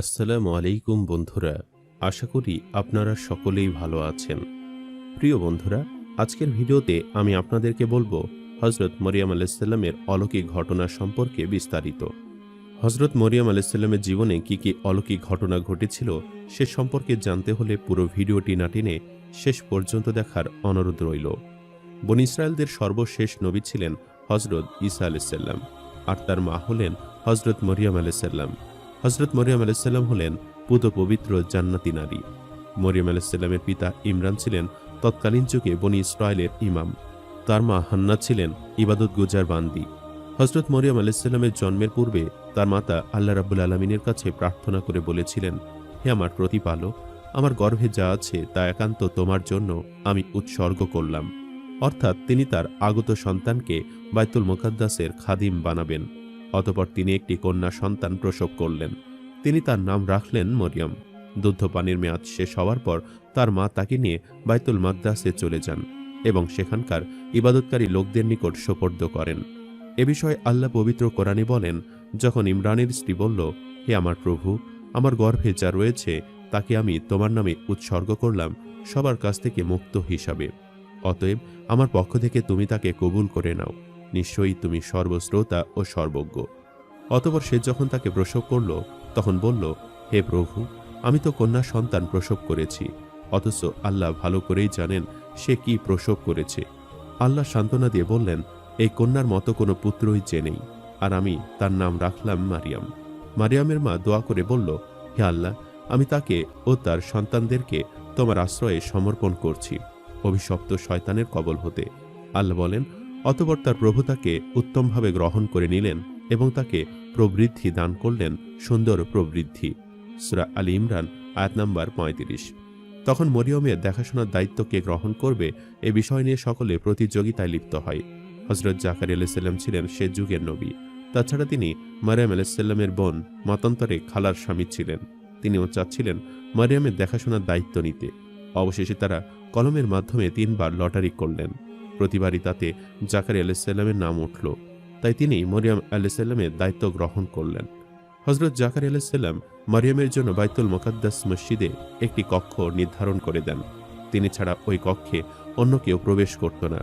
আসসালামু আলাইকুম বন্ধুরা, আশা করি আপনারা সকলেই ভালো আছেন। প্রিয় বন্ধুরা, আজকের ভিডিওতে আমি আপনাদেরকে বলব হজরত মরিয়াম আলাইসাল্লামের অলৌকিক ঘটনা সম্পর্কে বিস্তারিত। হজরত মরিয়াম আলাইসাল্লামের জীবনে কি কি অলৌকিক ঘটনা ঘটেছিল সে সম্পর্কে জানতে হলে পুরো ভিডিওটি না টেনে শেষ পর্যন্ত দেখার অনুরোধ রইল। বন ইসরায়েলদের সর্বশেষ নবী ছিলেন হজরত ঈসা আলাইসাল্লাম আর তার মা হলেন হজরত মরিয়াম আলাইসাল্লাম হজরত মরিয়াম আলাইসাল্লাম হলেন পুত পবিত্র জান্নাতি নারী। মরিয়াম আলাইসাল্লামের পিতা ইমরান ছিলেন তৎকালীন যুগে বনি ইসরায়েলের ইমাম। তার মা হান্না ছিলেন ইবাদত গুজার বান্দি। হজরত মরিয়াম আলাইসাল্লামের জন্মের পূর্বে তার মাতা আল্লাহ রাবুল আলমিনের কাছে প্রার্থনা করে বলেছিলেন, হে আমার প্রতিপালক, আমার গর্ভে যা আছে তা একান্ত তোমার জন্য আমি উৎসর্গ করলাম। অর্থাৎ তিনি তার আগত সন্তানকে বাইতুল মোকাদ্দাসের খাদিম বানাবেন। অতপর তিনি একটি কন্যা সন্তান প্রসব করলেন। তিনি তার নাম রাখলেন মরিয়ম। দুগ্ধপানির মেয়াদ শেষ হওয়ার পর তার মা তাকে নিয়ে বাইতুল মাদ্রাসে চলে যান এবং সেখানকার ইবাদতকারী লোকদের নিকট সোপর্দ করেন। এ বিষয়ে আল্লাহ পবিত্র কোরআনে বলেন, যখন ইমরানের স্ত্রী বলল, হে আমার প্রভু, আমার গর্ভে যা রয়েছে, তাকে আমি তোমার নামে উৎসর্গ করলাম, সবার কাছ থেকে মুক্ত হিসাবে। অতএব আমার পক্ষ থেকে তুমি তাকে কবুল করে নাও নিশ্চয়ই তুমি সর্বশ্রোতা ও সর্বজ্ঞ। অতপর সে যখন তাকে প্রসব করল, তখন বলল, হে প্রভু, আমি তো কন্যা সন্তান প্রসব করেছি, অথচ আল্লাহ ভালো করেই জানেন সে কি প্রসব করেছে। আল্লাহ সান্ত্বনা দিয়ে বললেন, এই কন্যার মতো কোনো পুত্রই যে নেই, আর আমি তার নাম রাখলাম মারিয়াম। মারিয়ামের মা দোয়া করে বলল, হে আল্লাহ, আমি তাকে ও তার সন্তানদেরকে তোমার আশ্রয়ে সমর্পণ করছি, অভিশপ্ত শয়তানের কবল হতে। আল্লাহ বলেন অতপর তার প্রভু তাকে উত্তমভাবে গ্রহণ করে নিলেন এবং তাকে প্রবৃদ্ধি দান করলেন সুন্দর প্রবৃদ্ধি। সুরা আলী ইমরান, আয়াত নাম্বার পঁয়ত্রিশ। তখন মরিয়মের দেখাশোনার দায়িত্ব কে গ্রহণ করবে এ বিষয় নিয়ে সকলে প্রতিযোগিতায় লিপ্ত হয়। হজরত জাকারি আলাইসাল্লাম ছিলেন সে যুগের নবী। তাছাড়া তিনি মারিয়াম আলাইসাল্লামের বোন মতান্তরে খালার স্বামী ছিলেন। তিনিও চাচ্ছিলেন মারিয়ামের দেখাশোনার দায়িত্ব নিতে। অবশেষে তারা কলমের মাধ্যমে তিনবার লটারি করলেন। প্রতিবারই তাতে জাকারি আলাইসাল্লামের নাম উঠল। তাই তিনি মরিয়াম আলাইসাল্লামের দায়িত্ব গ্রহণ করলেন। হজরত জাকারি আলাইসাল্লাম মারিয়ামের জন্য বাইতুল মোকাদ্দাস মসজিদে একটি কক্ষ নির্ধারণ করে দেন। তিনি ছাড়া ওই কক্ষে অন্য কেউ প্রবেশ করত না।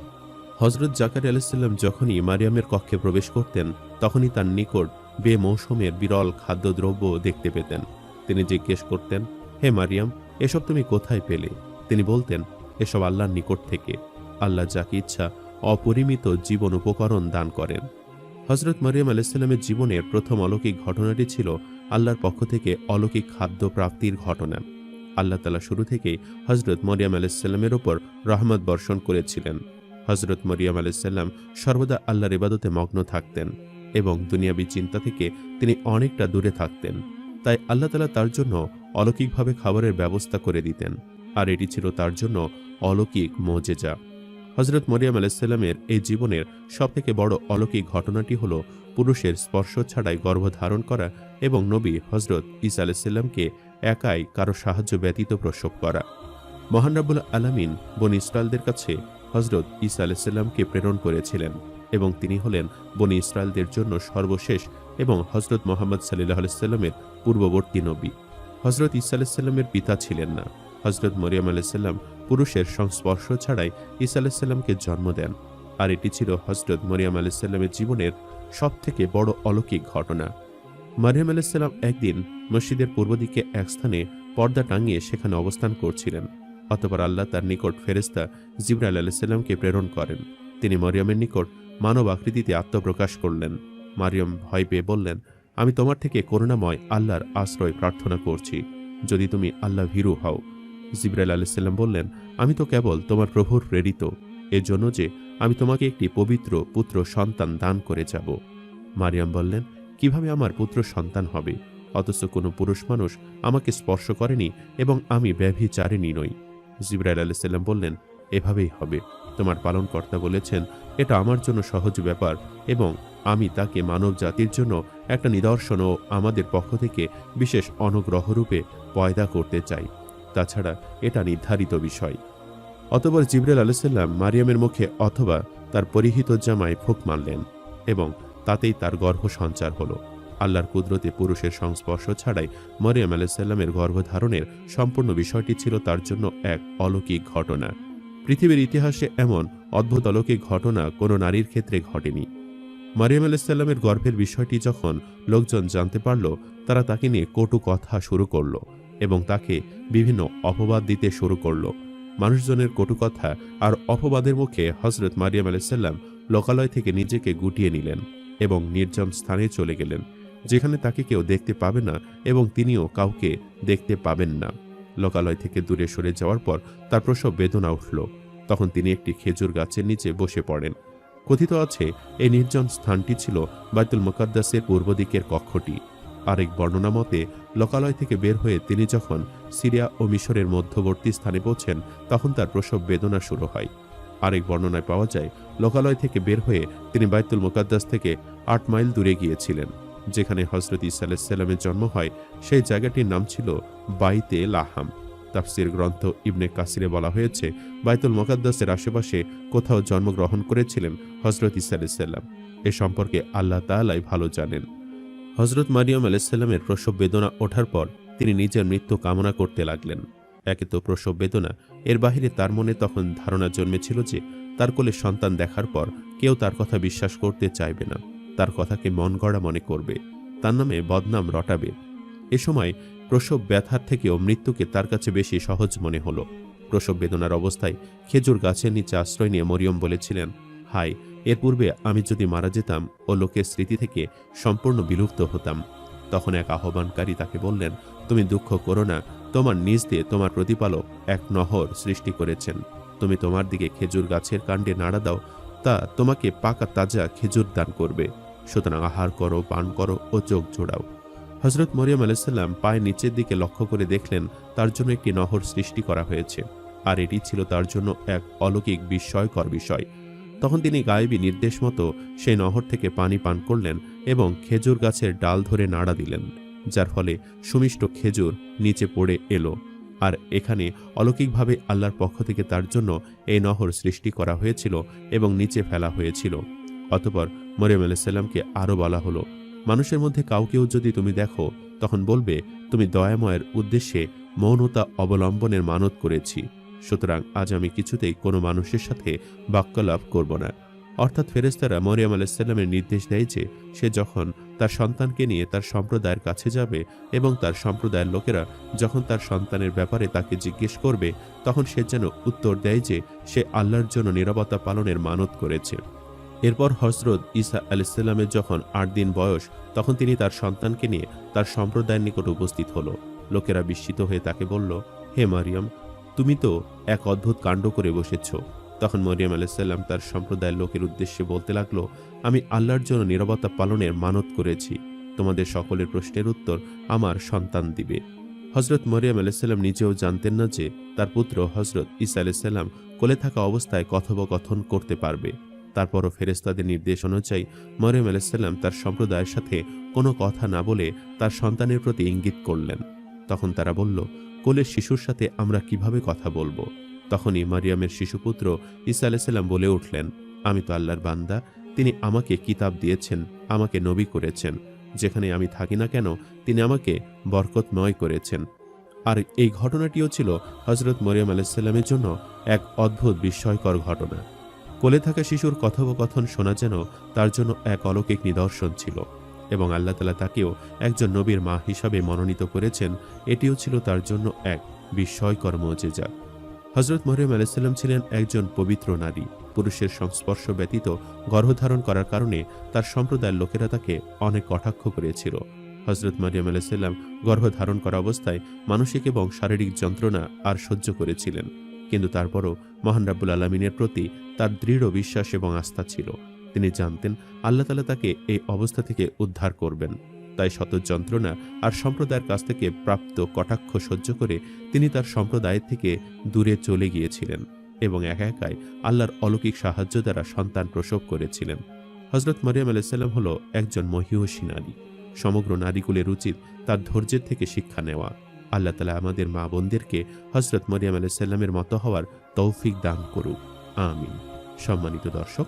হজরত জাকারি আলাইসাল্লাম যখনই মারিয়ামের কক্ষে প্রবেশ করতেন, তখনই তার নিকট বেমৌসুমের বিরল খাদ্যদ্রব্য দেখতে পেতেন। তিনি জিজ্ঞেস করতেন, হে মারিয়াম, এসব তুমি কোথায় পেলে? তিনি বলতেন, এসব আল্লাহর নিকট থেকে। আল্লাহ যাকে ইচ্ছা অপরিমিত জীবন উপকরণ দান করেন। হজরত মরিয়াম আলাইসাল্লামের জীবনের প্রথম অলৌকিক ঘটনাটি ছিল আল্লাহর পক্ষ থেকে অলৌকিক খাদ্য প্রাপ্তির ঘটনা। আল্লাহ তালা শুরু থেকেই হজরত মরিয়াম আলাইসাল্লামের ওপর রহমত বর্ষণ করেছিলেন। হজরত মরিয়াম আলাইসাল্লাম সর্বদা আল্লাহর ইবাদতে মগ্ন থাকতেন এবং দুনিয়াবি চিন্তা থেকে তিনি অনেকটা দূরে থাকতেন। তাই আল্লাহ তালা তার জন্য অলৌকিকভাবে খাবারের ব্যবস্থা করে দিতেন। আর এটি ছিল তার জন্য অলৌকিক মোজেজা। হজরত মরিয়াম আলাইসাল্লামের এই জীবনের সবথেকে বড় অলৌকিক ঘটনাটি হল পুরুষের স্পর্শ ছাড়াই গর্ভধারণ করা এবং নবী হজরত ইসা আলাইসাল্লামকে একাই কারও সাহায্য ব্যতীত প্রসব করা। মহান রাবুল আলামিন বন ইসরায়েলদের কাছে হজরত ইসা আলাইসাল্লামকে প্রেরণ করেছিলেন এবং তিনি হলেন বনি ইসরায়েলদের জন্য সর্বশেষ এবং হজরত মোহাম্মদ সাল্লাহ আলাইসাল্লামের পূর্ববর্তী নবী। হজরত ইসা আলাইসাল্লামের পিতা ছিলেন না। হজরত মরিয়াম আলাইসাল্লাম পুরুষের সংস্পর্শ ছাড়াই ইসা আলাইসাল্লামকে জন্ম দেন। আর এটি ছিল হজরত মরিয়াম আলাইসাল্লামের জীবনের সবথেকে বড় অলৌকিক ঘটনা। মারিয়াম আলাইসাল্লাম একদিন মসজিদের পূর্ব দিকে এক স্থানে পর্দা টাঙিয়ে সেখানে অবস্থান করছিলেন, অতপর আল্লাহ তার নিকট ফেরেস্তা জিবরাইল আলাইসাল্লামকে প্রেরণ করেন। তিনি মরিয়মের নিকট মানব আকৃতিতে আত্মপ্রকাশ করলেন। মারিয়ম ভয় পেয়ে বললেন, আমি তোমার থেকে করুণাময় আল্লাহর আশ্রয় প্রার্থনা করছি। যদি তুমি আল্লাহ ভীরু হও জিব্রাইল আলাইসাল্লাম বললেন, আমি তো কেবল তোমার প্রভুর প্রেরিত। এর জন্য যে আমি তোমাকে একটি পবিত্র পুত্র সন্তান দান করে যাব। মারিয়াম বললেন, কীভাবে আমার পুত্র সন্তান হবে? অথচ কোনো পুরুষ মানুষ আমাকে স্পর্শ করেনি এবং আমি ব্যভিচারিণী নই। জিব্রাইল আলাইসাল্লাম বললেন, এভাবেই হবে। তোমার পালনকর্তা বলেছেন, এটা আমার জন্য সহজ ব্যাপার এবং আমি তাকে মানব জাতির জন্য একটা নিদর্শন ও আমাদের পক্ষ থেকে বিশেষ অনুগ্রহরূপে পয়দা করতে চাই। তাছাড়া এটা নির্ধারিত বিষয়। অতপর জিবরেল আলাইসাল্লাম মারিয়ামের মুখে অথবা তার পরিহিত জামায় ফুক মারলেন এবং তাতেই তার গর্ভ সঞ্চার হলো। আল্লাহর কুদরতে পুরুষের সংস্পর্শ ছাড়াই মরিয়াম আলাইসাল্লামের গর্ভধারণের সম্পূর্ণ বিষয়টি ছিল তার জন্য এক অলৌকিক ঘটনা। পৃথিবীর ইতিহাসে এমন অদ্ভুত অলৌকিক ঘটনা কোনো নারীর ক্ষেত্রে ঘটেনি। মারিয়াম আলাইসাল্লামের গর্ভের বিষয়টি যখন লোকজন জানতে পারল, তারা তাকে নিয়ে কটু কথা শুরু করল। এবং তাকে বিভিন্ন অপবাদ দিতে শুরু করল। মানুষজনের কটু কথা আর অপবাদের মুখে হজরত মারিয়াম আলাইসাল্লাম লোকালয় থেকে নিজেকে গুটিয়ে নিলেন এবং নির্জন স্থানে চলে গেলেন, যেখানে তাকে কেউ দেখতে পাবে না এবং তিনিও কাউকে দেখতে পাবেন না। লোকালয় থেকে দূরে সরে যাওয়ার পর তার প্রসব বেদনা উঠল। তখন তিনি একটি খেজুর গাছের নিচে বসে পড়েন। কথিত আছে, এই নির্জন স্থানটি ছিল বাইতুল মুকাদ্দাসের পূর্ব দিকের কক্ষটি। আরেক বর্ণনা মতে, লোকালয় থেকে বের হয়ে তিনি যখন সিরিয়া ও মিশরের মধ্যবর্তী স্থানে পৌঁছেন, তখন তার প্রসব বেদনা শুরু হয়। আরেক বর্ণনায় পাওয়া যায়, লোকালয় থেকে বের হয়ে তিনি বাইতুল মোকাদ্দাস থেকে আট মাইল দূরে গিয়েছিলেন, যেখানে হজরত ইসা আলাইসাল্লামের জন্ম হয়। সেই জায়গাটির নাম ছিল বাইতে লাহাম। তাফসির গ্রন্থ ইবনে কাসিরে বলা হয়েছে, বাইতুল মোকাদ্দাসের আশেপাশে কোথাও জন্মগ্রহণ করেছিলেন হজরত ইসা আলাইসাল্লাম এ সম্পর্কে আল্লাহ তাআলাই ভালো জানেন। হজরত মারিয়াম আলাইসাল্লামের প্রসব বেদনা ওঠার পর তিনি নিজের মৃত্যু কামনা করতে লাগলেন। একে তো প্রসব বেদনা, এর বাহিরে তার মনে তখন ধারণা জন্মেছিল যে তার কোলে সন্তান দেখার পর কেউ তার কথা বিশ্বাস করতে চাইবে না, তার কথাকে মন গড়া মনে করবে, তার নামে বদনাম রটাবে। এ সময় প্রসব ব্যথার থেকেও মৃত্যুকে তার কাছে বেশি সহজ মনে হলো। প্রসব বেদনার অবস্থায় খেজুর গাছের নিচে আশ্রয় নিয়ে মরিয়ম বলেছিলেন হাই এর পূর্বে আমি যদি মারা যেতাম ও লোকের স্মৃতি থেকে সম্পূর্ণ বিলুপ্ত হতাম, তখন এক আহ্বানকারী তাকে বললেন, তুমি দুঃখ করো না, তোমার নিজ দিয়ে তোমার প্রতিপালক এক নহর সৃষ্টি করেছেন। তুমি তোমার দিকে খেজুর গাছের কাণ্ডে নাড়া দাও, তা তোমাকে পাকা তাজা খেজুর দান করবে। সুতরাং আহার করো, পান করো ও চোখ জোড়াও। হজরত মরিয়াম আলাইসাল্লাম পায়ের নিচের দিকে লক্ষ্য করে দেখলেন, তার জন্য একটি নহর সৃষ্টি করা হয়েছে। আর এটি ছিল তার জন্য এক অলৌকিক বিস্ময়কর বিষয়। তখন তিনি গায়েবী নির্দেশ মতো সেই নহর থেকে পানি পান করলেন এবং খেজুর গাছের ডাল ধরে নাড়া দিলেন, যার ফলে সুমিষ্ট খেজুর নিচে পড়ে এলো। আর এখানে অলৌকিকভাবে আল্লাহর পক্ষ থেকে তার জন্য এই নহর সৃষ্টি করা হয়েছিল এবং নিচে ফেলা হয়েছিল। অতপর মরিয়ম আলাইসাল্লামকে আরও বলা হলো, মানুষের মধ্যে কাউকেও যদি তুমি দেখো, তখন বলবে, তুমি দয়াময়ের উদ্দেশ্যে মৌনতা অবলম্বনের মানত করেছি। সুতরাং আজ আমি কিছুতেই কোনো মানুষের সাথে বাক্যলাভ করব না। অর্থাৎ ফেরেস্তারা মরিয়াম আলাইসাল্লামের নির্দেশ দেয় যে, সে যখন তার সন্তানকে নিয়ে তার সম্প্রদায়ের কাছে যাবে এবং তার সম্প্রদায়ের লোকেরা যখন তার সন্তানের ব্যাপারে তাকে জিজ্ঞেস করবে, তখন সে যেন উত্তর দেয় যে, সে আল্লাহর জন্য নিরাপত্তা পালনের মানত করেছে। এরপর হজরত ঈসা আলাইসাল্লামের যখন আট দিন বয়স, তখন তিনি তার সন্তানকে নিয়ে তার সম্প্রদায়ের নিকট উপস্থিত হলো। লোকেরা বিস্মিত হয়ে তাকে বলল, হে মারিয়াম তুমি তো এক অদ্ভুত কাণ্ড করে বসেছ। তখন মরিয়াম আলাইসাল্লাম তার সম্প্রদায়ের লোকের উদ্দেশ্যে বলতে লাগল, আমি আল্লাহর জন্য নিরাপত্তা পালনের মানত করেছি। তোমাদের সকলের প্রশ্নের উত্তর আমার সন্তান দিবে। হজরত মরিয়াম আলাইসাল্লাম নিজেও জানতেন না যে তার পুত্র হজরত ইসা আলাইসাল্লাম কোলে থাকা অবস্থায় কথোপকথন করতে পারবে। তারপরও ফেরেস্তাদের নির্দেশ অনুযায়ী মরিয়ম আলাইসাল্লাম তার সম্প্রদায়ের সাথে কোনো কথা না বলে তার সন্তানের প্রতি ইঙ্গিত করলেন। তখন তারা বলল, কোলের শিশুর সাথে আমরা কীভাবে কথা বলব? তখনই মারিয়ামের শিশুপুত্র ঈসা আলাইসাল্লাম বলে উঠলেন, আমি তো আল্লাহর বান্দা, তিনি আমাকে কিতাব দিয়েছেন, আমাকে নবী করেছেন। যেখানে আমি থাকি না কেন, তিনি আমাকে বরকতময় করেছেন। আর এই ঘটনাটিও ছিল হজরত মরিয়াম আলাইসাল্লামের জন্য এক অদ্ভুত বিস্ময়কর ঘটনা। কোলে থাকা শিশুর কথোপকথন শোনা যেন তার জন্য এক অলৌকিক নিদর্শন ছিল। এবং আল্লাহ তালা তাকেও একজন নবীর মা হিসাবে মনোনীত করেছেন। এটিও ছিল তার জন্য এক বিস্ময়কর মজেজা। হজরত মরিয়ম আলাইসাল্লাম ছিলেন একজন পবিত্র নারী। পুরুষের সংস্পর্শ ব্যতীত গর্ভধারণ করার কারণে তার সম্প্রদায়ের লোকেরা তাকে অনেক কটাক্ষ করেছিল। হজরত মারিয়াম আলাইসাল্লাম গর্ভধারণ করা অবস্থায় মানসিক এবং শারীরিক যন্ত্রণা আর সহ্য করেছিলেন। কিন্তু তারপরও মহান রাব্বুল আলমিনের প্রতি তার দৃঢ় বিশ্বাস এবং আস্থা ছিল। তিনি জানতেন আল্লাহ তালা তাকে এই অবস্থা থেকে উদ্ধার করবেন। তাই শত যন্ত্রণা আর সম্প্রদায়ের কাছ থেকে প্রাপ্ত কটাক্ষ সহ্য করে তিনি তার সম্প্রদায় থেকে দূরে চলে গিয়েছিলেন এবং একা একাই আল্লাহর অলৌকিক সাহায্য দ্বারা সন্তান প্রসব করেছিলেন। হজরত মরিয়াম আলাইসাল্লাম হল একজন মহিষী নারী। সমগ্র নারীকুলের উচিত তার ধৈর্যের থেকে শিক্ষা নেওয়া। আল্লাহ তালা আমাদের মা বোনদেরকে হজরত মরিয়াম আলাইসাল্লামের মতো হওয়ার তৌফিক দান করুক। আমিন। সম্মানিত দর্শক